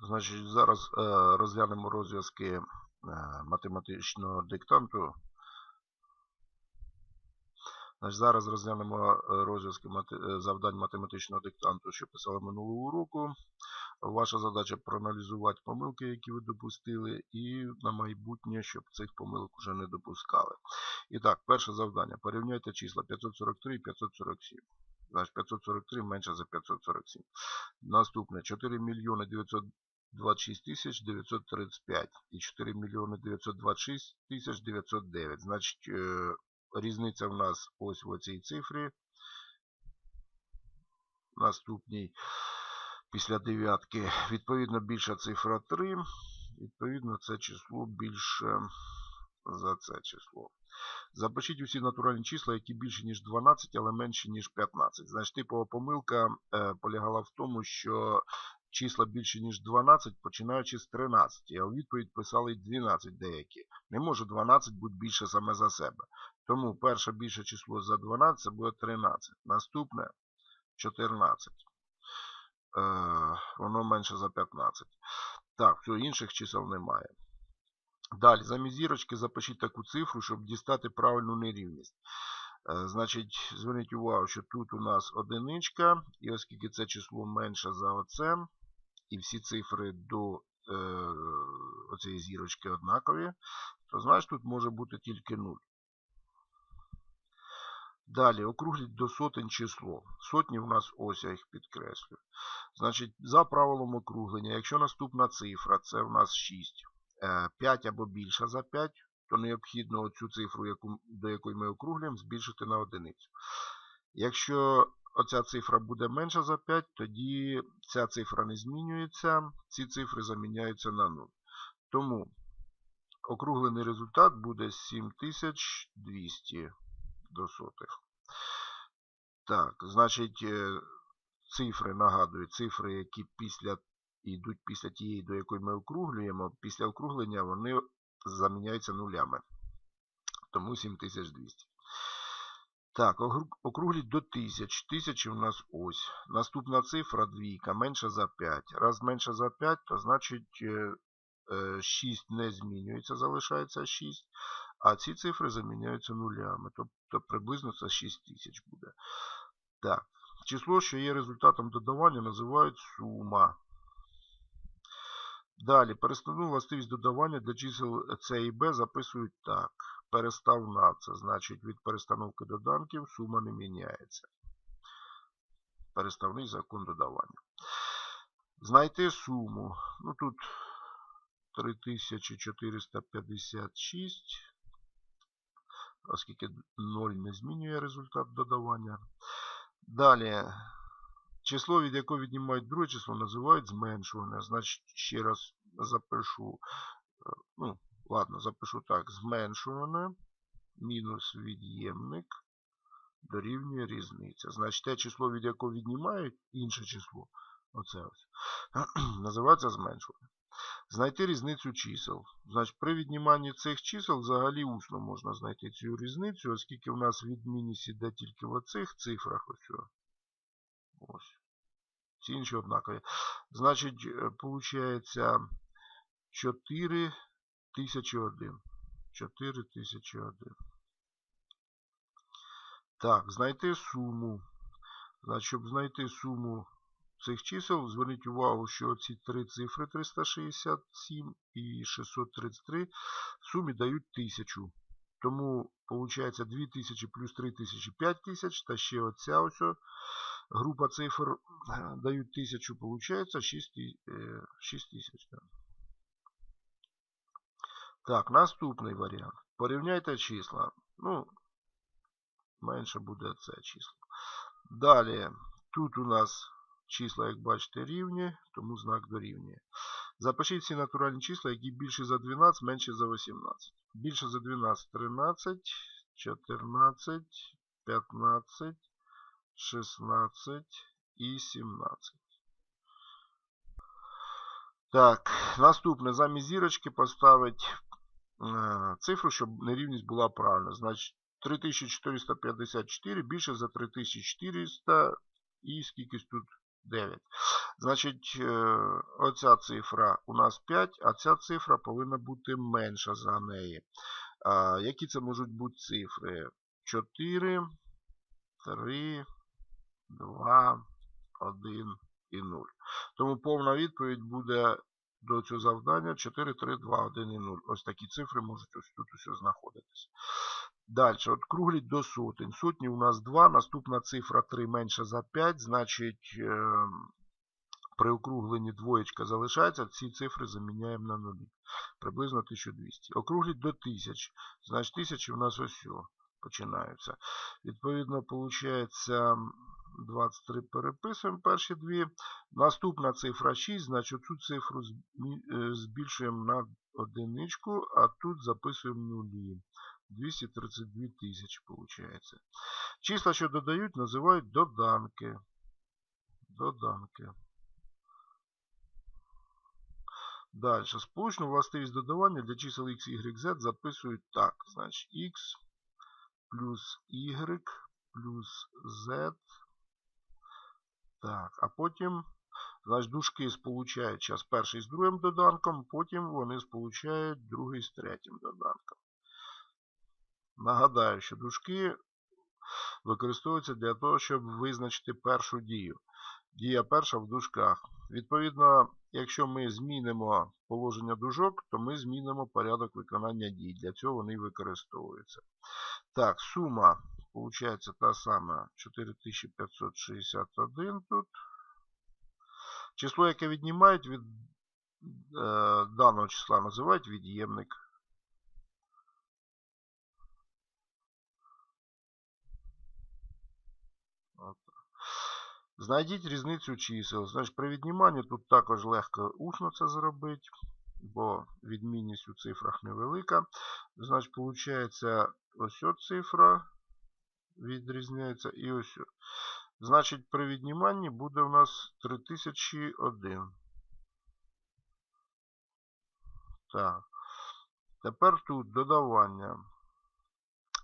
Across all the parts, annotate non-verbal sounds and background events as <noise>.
Значить, зараз е, розглянемо розв'язки е, математичного диктанту. Значить, зараз розглянемо е, розв'язки завдань математичного диктанту, що писали минулого уроку. Ваша задача проаналізувати помилки, які ви допустили, і на майбутнє, щоб цих помилок вже не допускали. І так, перше завдання. Порівняйте числа 543 і 547. Значить, 543 менше за 547. Наступне 4 мільйони 926 тисяч 935 і 4 мільйони 926 тисяч 909. Значить, різниця в нас ось в цій цифрі. Наступній після дев'ятки. Відповідно, більша цифра 3. Відповідно, це число більше за це число. Запишіть усі натуральні числа, які більше, ніж 12, але менші, ніж 15. Значить, типова помилка е, полягала в тому, що числа більше, ніж 12, починаючи з 13, а у відповідь писали 12 деякі. Не може 12 бути більше саме за себе. Тому перше більше число за 12 це буде 13. Наступне 14. Е, воно менше за 15. Так, все, інших чисел немає. Далі, замість зірочки запишіть таку цифру, щоб дістати правильну нерівність. Е, Значить, зверніть увагу, що тут у нас одиничка, і оскільки це число менше за оце, і всі цифри до е, оцієї зірочки однакові, то значить тут може бути тільки 0. Далі, округліть до сотень число. Сотні в нас ось я їх підкреслюю. Значить, за правилом округлення, якщо наступна цифра, це в нас 6, 5 або більше за 5, то необхідно цю цифру, яку, до якої ми округлюємо, збільшити на одиницю. Якщо оця цифра буде менша за 5, тоді ця цифра не змінюється, ці цифри заміняються на 0. Тому округлений результат буде 7200 до сотих. Так, значить, е, цифри, нагадую, цифри, які після йдуть після тієї, до якої ми округлюємо, після округлення вони заміняються нулями. Тому 7200. Так, округліть до 1000. 1000 у нас ось. Наступна цифра двійка, менша за 5. Раз менше за 5, то значить е, е, 6 не змінюється, залишається 6. А ці цифри заміняються нулями. Тобто приблизно це 6000 буде. Так. Число, що є результатом додавання, називають сума. Далі, переставну властивість додавання для чисел С і Б записують так. Переставна. Це значить від перестановки доданків сума не міняється. Переставний закон додавання. Знайти суму. Ну тут 3456, оскільки 0 не змінює результат додавання. Далі, число, від якого віднімають друге число, називають зменшуване. Значить, ще раз запишу. е, Ну, ладно, запишу так. Зменшуване мінус від'ємник дорівнює різниця. Значить, те число, від якого віднімають, інше число, оце ось, <clears throat> називається зменшуване. Знайти різницю чисел. Значить, при відніманні цих чисел взагалі усно можна знайти цю різницю, оскільки в нас відмінність іде тільки в оцих цифрах. Ось. Ось. Всі інші однакові. Значить, виходить 4 1001. 4 1001. Так, знайти суму. Значить, щоб знайти суму цих чисел, зверніть увагу, що ці три цифри 367 і 633 в сумі дають 1000. Тому, виходить, 2000 плюс 3000 5000, та ще оця ось о, група цифр е, дають 1000, виходить 6000. Так. так, наступний варіант. Порівняйте числа. Ну, менше буде це число. Далі, тут у нас числа, як бачите, рівні, тому знак дорівнює. Запишіть всі натуральні числа, які більші за 12, менші за 18. Більше за 12 13, 14, 15, 16 і 17. Так, наступне. Замість зірочки поставить е, цифру, щоб нерівність була правильна. Значить, 3454 більше за 3400 і скількись тут 9. Значить, е, оця цифра у нас 5, а ця цифра повинна бути менша за неї. Які це можуть бути цифри? 4, 3, 2, 1 і 0. Тому повна відповідь буде до цього завдання 4, 3, 2, 1 і 0. Ось такі цифри можуть ось тут усе знаходитися. Далі, от кругліть до сотень. Сотні у нас 2, наступна цифра 3 менша за 5, значить е, при округленні двоєчка залишається, ці цифри заміняємо на нулі. Приблизно 1200. Округліть до 1000, значить 1000 у нас ось все починаються. Відповідно, виходить 23 переписуємо перші дві. Наступна цифра 6, значить цю цифру е, збільшуємо на одиничку, а тут записуємо нулі. 232 тисячі виходить. Числа, що додають, називають доданки. Доданки. Далі. Сполучну властивість додавання для чисел x, y, z записують так. Значить, x плюс y плюс z. Так, а потім, значить, дужки сполучають зараз перший з другим доданком, потім вони сполучають другий з третім доданком. Нагадаю, що дужки використовуються для того, щоб визначити першу дію. Дія перша в дужках. Відповідно, якщо ми змінимо положення дужок, то ми змінимо порядок виконання дій. Для цього вони використовуються. Так, сума, виходить, та сама 4561 тут. Число, яке віднімають від е, даного числа, називають від'ємник. Знайдіть різницю чисел. Значить, при відніманні тут також легко усно це зробити, бо відмінність у цифрах невелика. Значить, виходить, ось ця цифра відрізняється і ось. Значить, при відніманні буде у нас 3001. Так. Тепер тут додавання.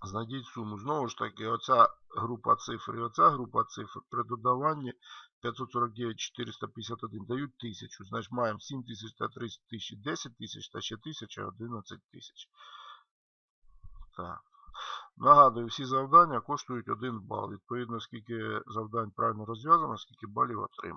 Знайдіть суму. Знову ж таки, оця група цифр і оця група цифр при додаванні 549 451 дають 1000. Значить маємо 7 тисяч та 30 тисяч, 10 тисяч та ще 1000, 11 тисяч. Так. Нагадую, всі завдання коштують 1 бал. Відповідно, скільки завдань правильно розв'язано, скільки балів отримано.